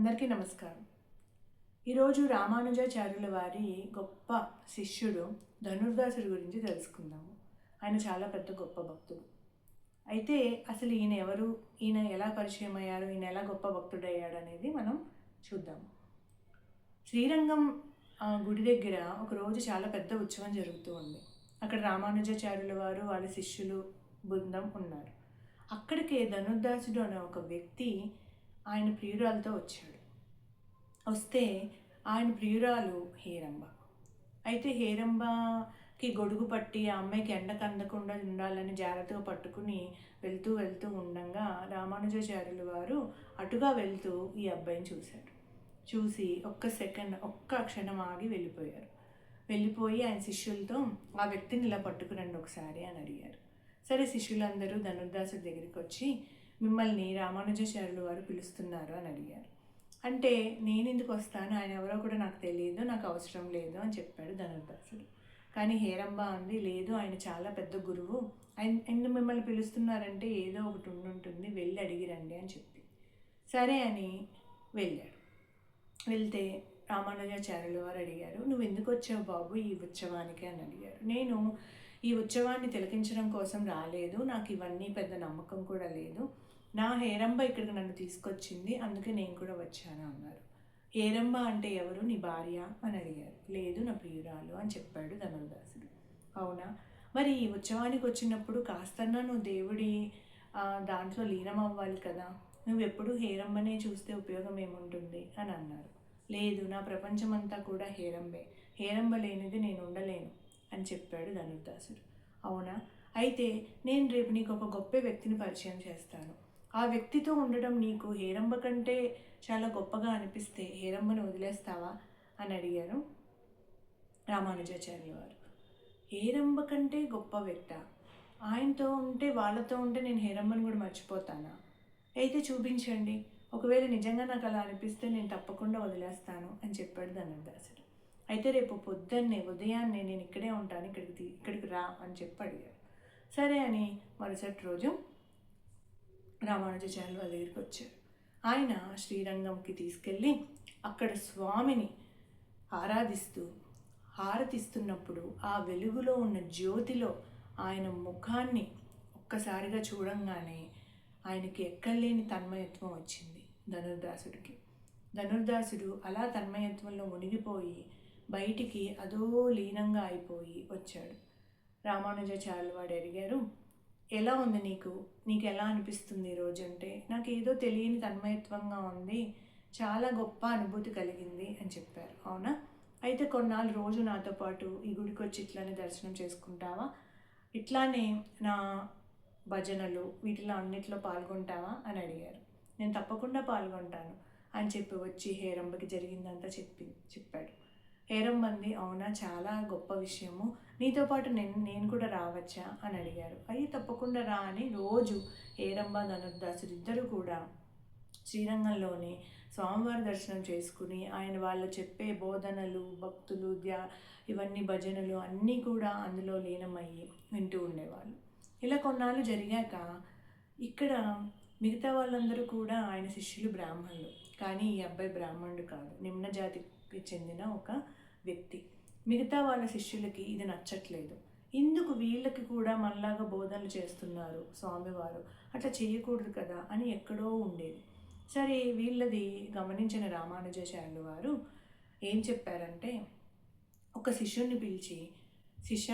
అందరికీ నమస్కారం. ఈరోజు రామానుజాచార్యుల వారి గొప్ప శిష్యుడు ధనుర్దాసుడి గురించి తెలుసుకుందాము. ఆయన చాలా పెద్ద గొప్ప భక్తుడు. అయితే అసలు ఈయన ఎవరు? ఈయన ఎలా పరిచయం అయ్యారు? ఈయన ఎలా గొప్ప భక్తుడు అయ్యాడు అనేది మనం చూద్దాము. శ్రీరంగం గుడి దగ్గర ఒకరోజు చాలా పెద్ద ఉత్సవం జరుగుతూ ఉంది. అక్కడ రామానుజాచార్యుల వారు వాళ్ళ శిష్యులు బృందం ఉన్నారు. అక్కడికే ధనుర్దాసుడు అనే ఒక వ్యక్తి ఆయన ప్రియురాలతో వచ్చాడు. వస్తే ఆయన ప్రియురాలు హేరంబ. అయితే హేరంబకి గొడుగు పట్టి ఆ అమ్మాయికి ఎండ కందకుండా ఉండాలని జాగ్రత్తగా పట్టుకుని వెళ్తూ వెళ్తూ ఉండంగా రామానుజాచార్యులు వారు అటుగా వెళ్తూ ఈ అబ్బాయిని చూశాడు చూసి ఒక్క సెకండ్ ఒక్క క్షణం ఆగి వెళ్ళిపోయారు. వెళ్ళిపోయి ఆయన శిష్యులతో ఆ వ్యక్తిని ఇలా పట్టుకురండి ఒకసారి అని అడిగారు. సరే శిష్యులందరూ ధనుర్దాసు దగ్గరికి వచ్చి మిమ్మల్ని రామానుజాచార్యులు వారు పిలుస్తున్నారు అని అడిగారు. అంటే నేను ఎందుకు వస్తాను? ఆయన ఎవరో కూడా నాకు తెలియదు నాకు అవసరం లేదు అని చెప్పాడు ధనుర్దాసుడు. కానీ హేరంబ అంది లేదు ఆయన చాలా పెద్ద గురువు. ఆయన ఎందుకు మిమ్మల్ని పిలుస్తున్నారంటే ఏదో ఒకటి ఉండుంటుంది వెళ్ళి అడిగిరండి అని చెప్పి. సరే అని వెళ్ళాడు. వెళ్తే రామానుజాచార్యులు వారు అడిగారు నువ్వు ఎందుకు వచ్చావు బాబు ఈ ఉత్సవానికి? అని అడిగారు. నేను ఈ ఉత్సవాన్ని తిలకించడం కోసం రాలేదు. నాకు ఇవన్నీ పెద్ద నమ్మకం కూడా లేదు. నా హేరంబ ఇక్కడికి నన్ను తీసుకొచ్చింది. అందుకే నేను కూడా వచ్చాను అన్నారు. హేరంబ అంటే ఎవరు? నీ భార్య? అని అడిగారు. లేదు నా ప్రియురాలు అని చెప్పాడు ధనుర్దాసుడు. అవునా? మరి ఈ ఉత్సవానికి వచ్చినప్పుడు కాస్తన్నా నువ్వు దేవుడి దాంట్లో లీనం అవ్వాలి కదా. నువ్వు ఎప్పుడు హేరంబనే చూస్తే ఉపయోగం ఏముంటుంది? అని అన్నారు. లేదు నా ప్రపంచమంతా కూడా హేరంబే. హేరంబ లేనిది నేను ఉండలేను. అని చెప్పాడు ధనుర్దాసుడు. అవునా? అయితే నేను రేపు నీకు ఒక గొప్ప వ్యక్తిని పరిచయం చేస్తాను. ఆ వ్యక్తితో ఉండడం నీకు హేరంబ కంటే చాలా గొప్పగా అనిపిస్తే హేరంబను వదిలేస్తావా? అని అడిగారు రామానుజాచార్య వారు. హేరంబ కంటే గొప్ప వ్యక్త? ఆయనతో ఉంటే వాళ్ళతో ఉంటే నేను హేరంబను కూడా మర్చిపోతానా? అయితే చూపించండి. ఒకవేళ నిజంగా నాకు అలా అనిపిస్తే నేను తప్పకుండా వదిలేస్తాను అని చెప్పాడు ధనుర్దాసుడు. అయితే రేపు పొద్దున్నే ఉదయాన్నే నేను ఇక్కడే ఉంటాను ఇక్కడికి తీ- ఇక్కడికి రా అని చెప్పి అడిగారు సరే అని మరుసటి రోజు రామానుజాచార్యులు వాళ్ళ దగ్గరికి వచ్చారు ఆయన శ్రీరంగంకి తీసుకెళ్ళి అక్కడ స్వామిని ఆరాధిస్తూ హారతిస్తున్నప్పుడు ఆ వెలుగులో ఉన్న జ్యోతిలో ఆయన ముఖాన్ని ఒక్కసారిగా చూడంగానే ఆయనకి ఎక్కలేని తన్మయత్వం వచ్చింది ధనుర్దాసుడికి. ధనుర్దాసుడు అలా తన్మయత్వంలో మునిగిపోయి బయటికి అదో లీనంగా అయిపోయి వచ్చాడు. రామానుజాచార్యులు వాడు అడిగారు ఎలా ఉంది నీకు? నీకు ఎలా అనిపిస్తుంది రోజు అంటే నాకు ఏదో తెలియని తన్మయత్వంగా ఉంది చాలా గొప్ప అనుభూతి కలిగింది అని చెప్పారు. అవునా? అయితే కొన్నాళ్ళు రోజు నాతో పాటు ఈ గుడికి వచ్చి ఇట్లానే దర్శనం చేసుకుంటావా? ఇట్లానే నా భజనలు వీటిలో అన్నిట్లో పాల్గొంటావా? అని అడిగారు. నేను తప్పకుండా పాల్గొంటాను అని చెప్పి వచ్చి హేరంబకి జరిగిందంతా చెప్పి చెప్పాడు. హేరమ్మంది అవునా? చాలా గొప్ప విషయము. నీతో పాటు నేను నేను కూడా రావచ్చా? అని అడిగారు. అయ్యి తప్పకుండా రా అని రోజు హేరమ్మ ధనుర్దాసుడు ఇద్దరు కూడా శ్రీరంగంలోనే స్వామివారి దర్శనం చేసుకుని ఆయన వాళ్ళు చెప్పే బోధనలు భక్తులు ధ్యా ఇవన్నీ భజనలు అన్నీ కూడా అందులో లీనమయ్యి వింటూ ఉండేవాళ్ళు. ఇలా కొన్నాళ్ళు జరిగాక ఇక్కడ మిగతా వాళ్ళందరూ కూడా ఆయన శిష్యులు బ్రాహ్మణులు. కానీ ఈ అబ్బాయి బ్రాహ్మణుడు కాదు. నిమ్న జాతికి చెందిన ఒక వ్యక్తి. మిగతా వాళ్ళ శిష్యులకి ఇది నచ్చట్లేదు. ఇందుకు వీళ్ళకి కూడా మనలాగా బోధనలు చేస్తున్నారు స్వామివారు. అట్లా చేయకూడదు కదా అని ఎక్కడో ఉండేది. సరే వీళ్ళది గమనించిన రామానుజాచార్యులు వారు ఏం చెప్పారంటే ఒక శిష్యుణ్ణి పిలిచి శిష్య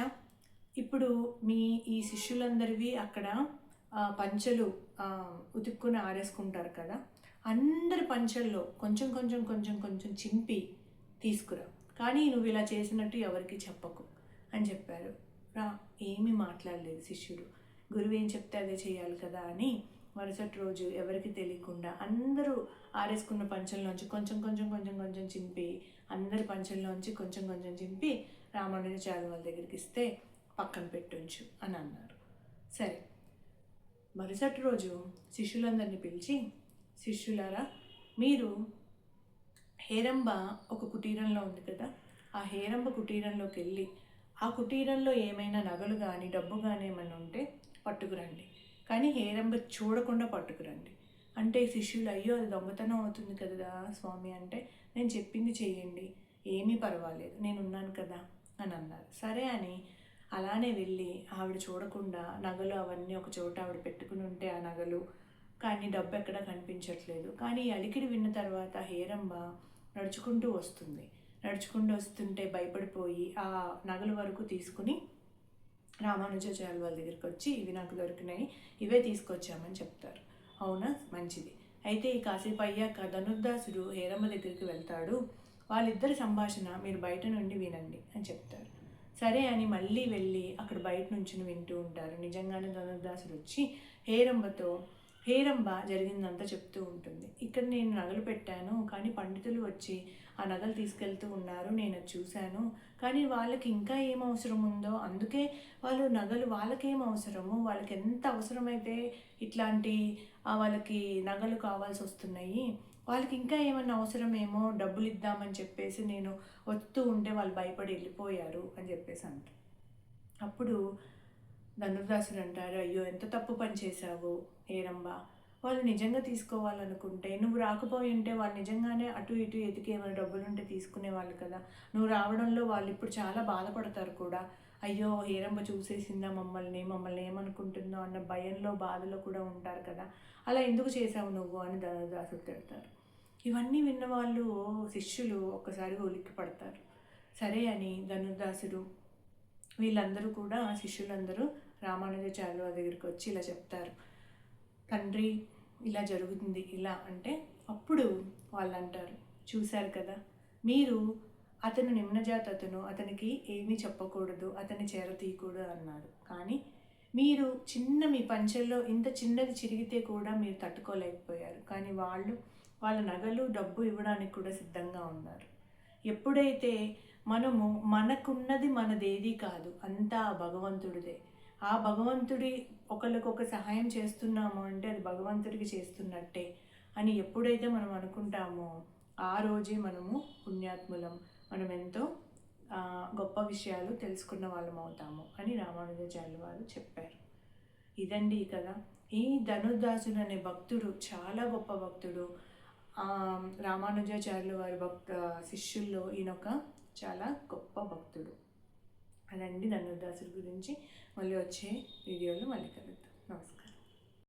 ఇప్పుడు మీ ఈ శిష్యులందరివి అక్కడ పంచలు పంచెలు ఉతుక్కుని ఆరేసుకుంటారు కదా అందరి పంచెల్లో కొంచెం కొంచెం కొంచెం కొంచెం చింపి తీసుకురా. కానీ నువ్వు ఇలా చేసినట్టు ఎవరికి చెప్పకు అని చెప్పారు. రా ఏమీ మాట్లాడలేదు శిష్యుడు. గురువు ఏం చెప్తే అదే చేయాలి కదా అని మరుసటి రోజు ఎవరికి తెలియకుండా అందరూ ఆరేసుకున్న పంచంలోంచి కొంచెం కొంచెం కొంచెం కొంచెం చింపి అందరి పంచంలోంచి కొంచెం కొంచెం చింపి రామానుజాచార్య వాళ్ళ దగ్గరికి ఇస్తే పక్కన పెట్టుంచు అని అన్నారు. సరే. మరుసటి రోజు శిష్యులందరినీ పిలిచి శిష్యులారా మీరు హేరంబ ఒక కుటీరంలో ఉంది కదా ఆ హేరంబ కుటీరంలోకి వెళ్ళి ఆ కుటీరంలో ఏమైనా నగలు కానీ డబ్బు కానీ ఏమైనా ఉంటే పట్టుకురండి. కానీ హేరంబ చూడకుండా పట్టుకురండి. అంటే శిష్యులు అయ్యో అది దొంగతనం అవుతుంది కదా స్వామి అంటే నేను చెప్పింది చెయ్యండి ఏమీ పర్వాలేదు నేను ఉన్నాను కదా అని అన్నారు. సరే అని అలానే వెళ్ళి ఆవిడ చూడకుండా నగలు అవన్నీ ఒక చోట ఆవిడ పెట్టుకుని ఉంటే ఆ నగలు కానీ డబ్బు ఎక్కడా కనిపించట్లేదు. కానీ ఈ అలికిడి విన్న తర్వాత హేరంబ నడుచుకుంటూ వస్తుంది. నడుచుకుంటూ వస్తుంటే భయపడిపోయి ఆ నగల వరకు తీసుకుని రామానుజాచార్య వాళ్ళ దగ్గరికి వచ్చి ఇవి నాకు దొరికినాయి ఇవే తీసుకొచ్చామని చెప్తారు. అవునా? మంచిది. అయితే ఈ కాసేపు అయ్యాక ధనుర్దాసుడు హేరమ్మ దగ్గరికి వెళ్తాడు. వాళ్ళిద్దరి సంభాషణ మీరు బయట నుండి వినండి అని చెప్తారు. సరే అని మళ్ళీ వెళ్ళి అక్కడ బయట నుంచి వింటూ ఉంటారు. నిజంగానే ధనుర్దాసుడు వచ్చి హేరంబతో హేరంబ జరిగిందంతా చెప్తూ ఉంటుంది. ఇక్కడ నేను నగలు పెట్టాను కానీ పండితులు వచ్చి ఆ నగలు తీసుకెళ్తూ ఉన్నారు నేను చూశాను. కానీ వాళ్ళకి ఇంకా ఏం అవసరం ఉందో అందుకే వాళ్ళు నగలు వాళ్ళకేం అవసరము? వాళ్ళకి ఎంత అవసరమైతే ఇట్లాంటి వాళ్ళకి నగలు కావాల్సి వస్తున్నాయి? వాళ్ళకి ఇంకా ఏమన్నా అవసరమేమో? డబ్బులు ఇద్దామని చెప్పేసి నేను వస్తూ ఉంటే వాళ్ళు భయపడి వెళ్ళిపోయారు అని చెప్పేసి అంట అప్పుడు ధనుర్దాసుడు అంటారు అయ్యో ఎంత తప్పు పని చేశావు? ఏరంబ వాళ్ళు నిజంగా తీసుకోవాలనుకుంటే నువ్వు రాకపోయి ఉంటే వాళ్ళు నిజంగానే అటు ఇటు ఎతికి ఏమైనా డబ్బులు ఉంటే తీసుకునే వాళ్ళు కదా. నువ్వు రావడంలో వాళ్ళు ఇప్పుడు చాలా బాధపడతారు కూడా. అయ్యో ఏరంబ చూసేసిందా మమ్మల్ని మమ్మల్ని ఏమనుకుంటుందో అన్న భయంలో బాధలో కూడా ఉంటారు కదా. అలా ఎందుకు చేసావు నువ్వు అని దాసు తిడతారు. ఇవన్నీ విన్న వాళ్ళు శిష్యులు ఒక్కసారి ఉలిక్కి పడతారు. సరే అని ధనుర్దాసుడు వీళ్ళందరూ కూడా శిష్యులందరూ రామానుజాచార్యుల వారి దగ్గరికి వచ్చి ఇలా చెప్తారు. తండ్రి ఇలా జరుగుతుంది ఇలా అంటే అప్పుడు వాళ్ళు అంటారు చూశారు కదా మీరు అతను నిమ్నజాత అతను అతనికి ఏమీ చెప్పకూడదు అతని చేర తీయకూడదు అన్నారు కానీ మీరు చిన్న మీ పంచెల్లో ఇంత చిన్నది చిరిగితే కూడా మీరు తట్టుకోలేకపోయారు. కానీ వాళ్ళు వాళ్ళ నగలు డబ్బు ఇవ్వడానికి కూడా సిద్ధంగా ఉన్నారు. ఎప్పుడైతే మనము మనకున్నది మనదేది కాదు అంతా భగవంతుడిదే ఆ భగవంతుడి ఒకరికొక సహాయం చేస్తున్నాము అంటే అది భగవంతుడికి చేస్తున్నట్టే అని ఎప్పుడైతే మనం అనుకుంటామో ఆ రోజే మనము పుణ్యాత్ములం. మనం ఎంతో గొప్ప విషయాలు తెలుసుకున్న వాళ్ళం అవుతాము అని రామానుజాచార్యులు వారు చెప్పారు. ఇదండి ఈ ఈ ధనుర్దాసుడు అనే భక్తుడు చాలా గొప్ప భక్తుడు రామానుజాచార్యులు వారి భక్త శిష్యుల్లో ఈయనొక చాలా గొప్ప భక్తుడు. అదండి ధనుర్దాసుడి గురించి. మళ్ళీ వచ్చే వీడియోలో మళ్ళీ కలుద్దాం.